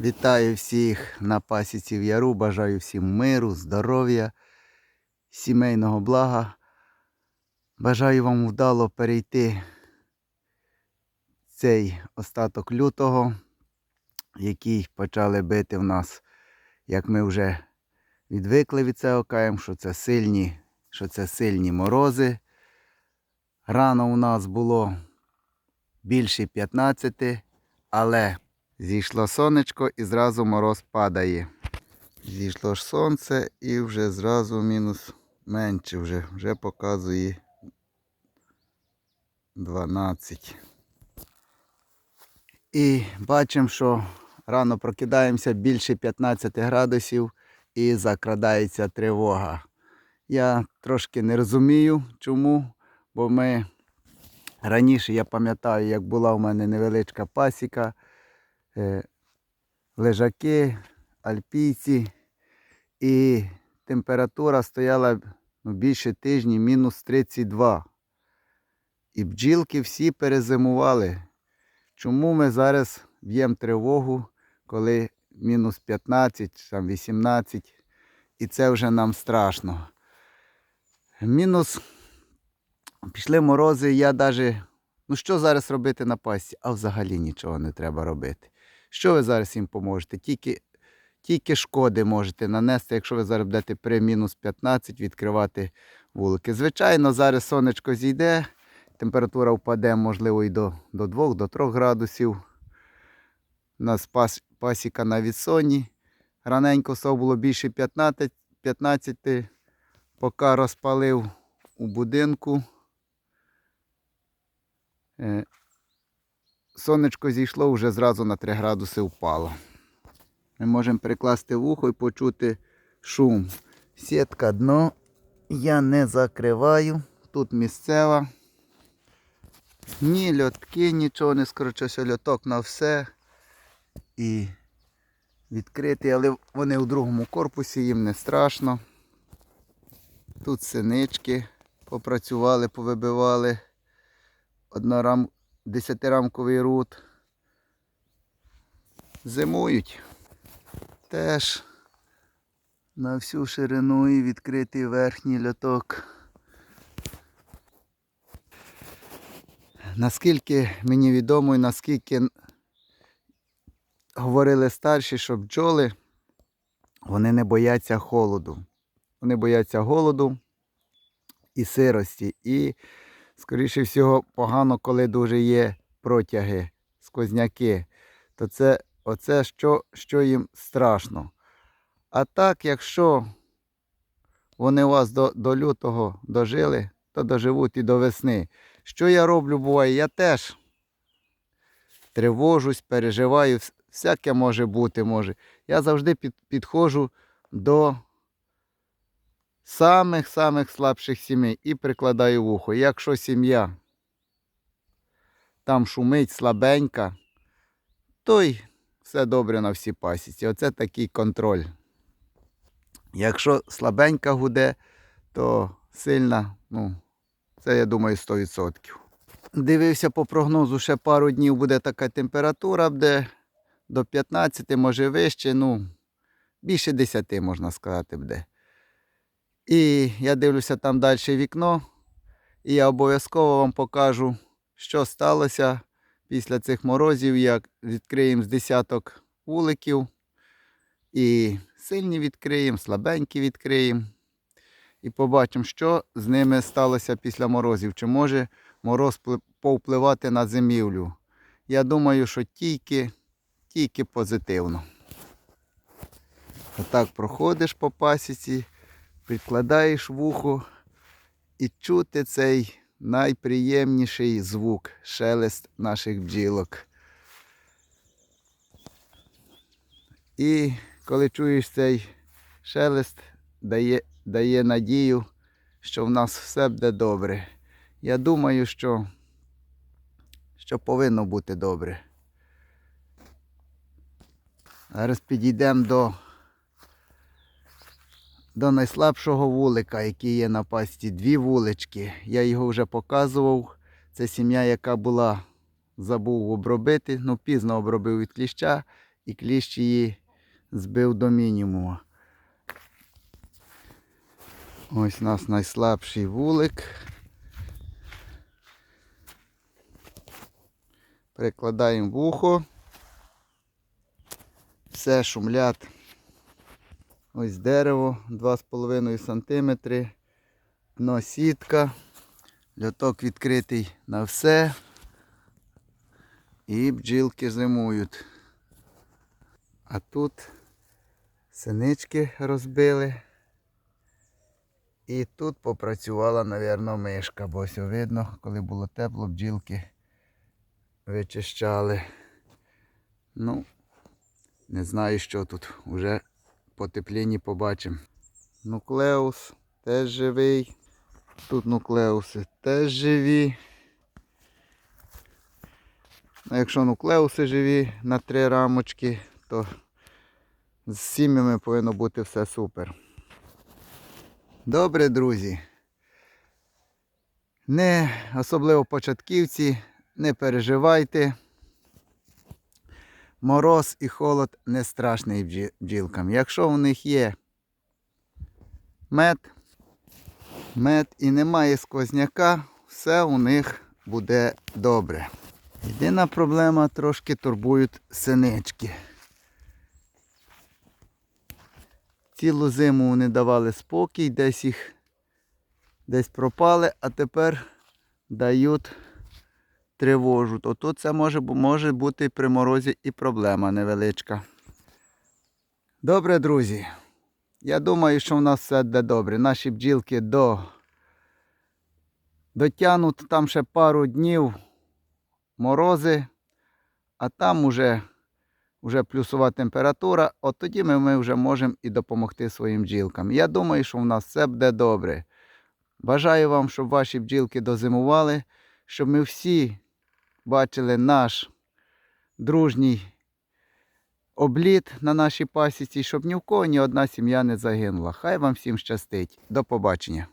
Вітаю всіх на пасіці в яру. Бажаю всім миру, здоров'я, сімейного блага. Бажаю вам вдало перейти цей остаток лютого, який почали бити в нас, як ми вже відвикли від цього каєм, що це сильні, що це сильні морози. Рано у нас було більше 15, але Зійшло сонечко і зразу мороз падає. Зійшло ж сонце і вже зразу мінус менше вже, вже показує 12. І бачимо, що рано прокидаємося більше 15 градусів і закрадається тривога. Я трошки не розумію, чому, бо ми раніше я пам'ятаю, як була у мене невеличка пасіка лежаки, альпійці. І температура стояла ну, більше тижні, мінус 32. І бджілки всі перезимували. Чому ми зараз б'ємо тривогу, коли мінус 15, там 18, і це вже нам страшно. Мінус пішли морози, я навіть, ну що зараз робити на пасті? А взагалі нічого не треба робити. Що ви зараз їм поможете? Тільки, тільки шкоди можете нанести, якщо ви зараз будете при мінус 15 відкривати вулики. Звичайно, зараз сонечко зійде, температура впаде, можливо, і до, до 2 до 3 градусів. У нас пас, пасіка на відсоні. Раненько сов було більше 15, 15 поки розпалив у будинку сонечко зійшло, вже зразу на 3 градуси впало. Ми можемо прикласти вухо і почути шум. Сітка дно. Я не закриваю. Тут місцева. Ні льотки, нічого не скорочуся, льоток на все. І відкритий, але вони у другому корпусі, їм не страшно. Тут синички попрацювали, повибивали. Одна рамка. Десятирамковий рут. Зимують. Теж на всю ширину і відкритий верхній льоток. Наскільки мені відомо і наскільки говорили старші, що бджоли, вони не бояться холоду. Вони бояться голоду і сирості. І скоріше всього, погано, коли дуже є протяги, сквозняки. То це оце що, що їм страшно. А так, якщо вони у вас до, до лютого дожили, то доживуть і до весни. Що я роблю буває? Я теж тривожусь, переживаю, всяке може бути. може. Я завжди під, підходжу до самих-самих слабших сімей і прикладаю вухо. Якщо сім'я там шумить слабенька, то й все добре на всій пасіці. Оце такий контроль. Якщо слабенька гуде, то сильна, ну, це я думаю 100%. Дивився по прогнозу, ще пару днів буде така температура, буде до 15, може вище, ну, більше 10, можна сказати, буде. І я дивлюся там далі вікно, і я обов'язково вам покажу, що сталося після цих морозів, як відкриємо з десяток вуликів. І сильні відкриємо, слабенькі відкриємо. І побачимо, що з ними сталося після морозів. Чи може мороз повпливати на зимівлю. Я думаю, що тільки, тільки позитивно. Отак проходиш по пасіці, підкладаєш вухо і чути цей найприємніший звук шелест наших бджілок. І коли чуєш цей шелест, дає, дає надію, що в нас все буде добре. Я думаю, що, що повинно бути добре. Зараз підійдемо до, до найслабшого вулика, який є на пасті. Дві вулички. Я його вже показував. Це сім'я, яка була, забув обробити, ну пізно обробив від кліща. і кліщ її збив до мінімуму. Ось у нас найслабший вулик. Прикладаємо вухо. Все шумлять. Ось дерево 2,5 см. Дно сітка. Льоток відкритий на все. І бджілки зимують. А тут синички розбили. І тут попрацювала, мабуть, мишка, бо ось видно, коли було тепло, бджілки вичищали. Ну, не знаю, що тут. Уже потеплінні побачимо. Нуклеус теж живий. Тут нуклеуси теж живі. Якщо нуклеуси живі на три рамочки, то з сім'ями повинно бути все супер. Добре, друзі. Не особливо початківці, не переживайте. Мороз і холод не страшний бджілкам. Якщо в них є мед, мед і немає сквозняка, все у них буде добре. Єдина проблема трошки турбують синички. Цілу зиму вони давали спокій, десь їх десь пропали, а тепер дають тривожу. То тут це може, може бути при морозі і проблема невеличка. Добре, друзі. Я думаю, що в нас все буде добре. Наші бджілки до... дотягнуть там ще пару днів морози, а там уже, уже плюсова температура, от тоді ми, ми вже можемо і допомогти своїм бджілкам. Я думаю, що в нас все буде добре. Бажаю вам, щоб ваші бджілки дозимували, щоб ми всі бачили наш дружній обліт на нашій пасіці, щоб ні в кого ні одна сім'я не загинула. Хай вам всім щастить. До побачення.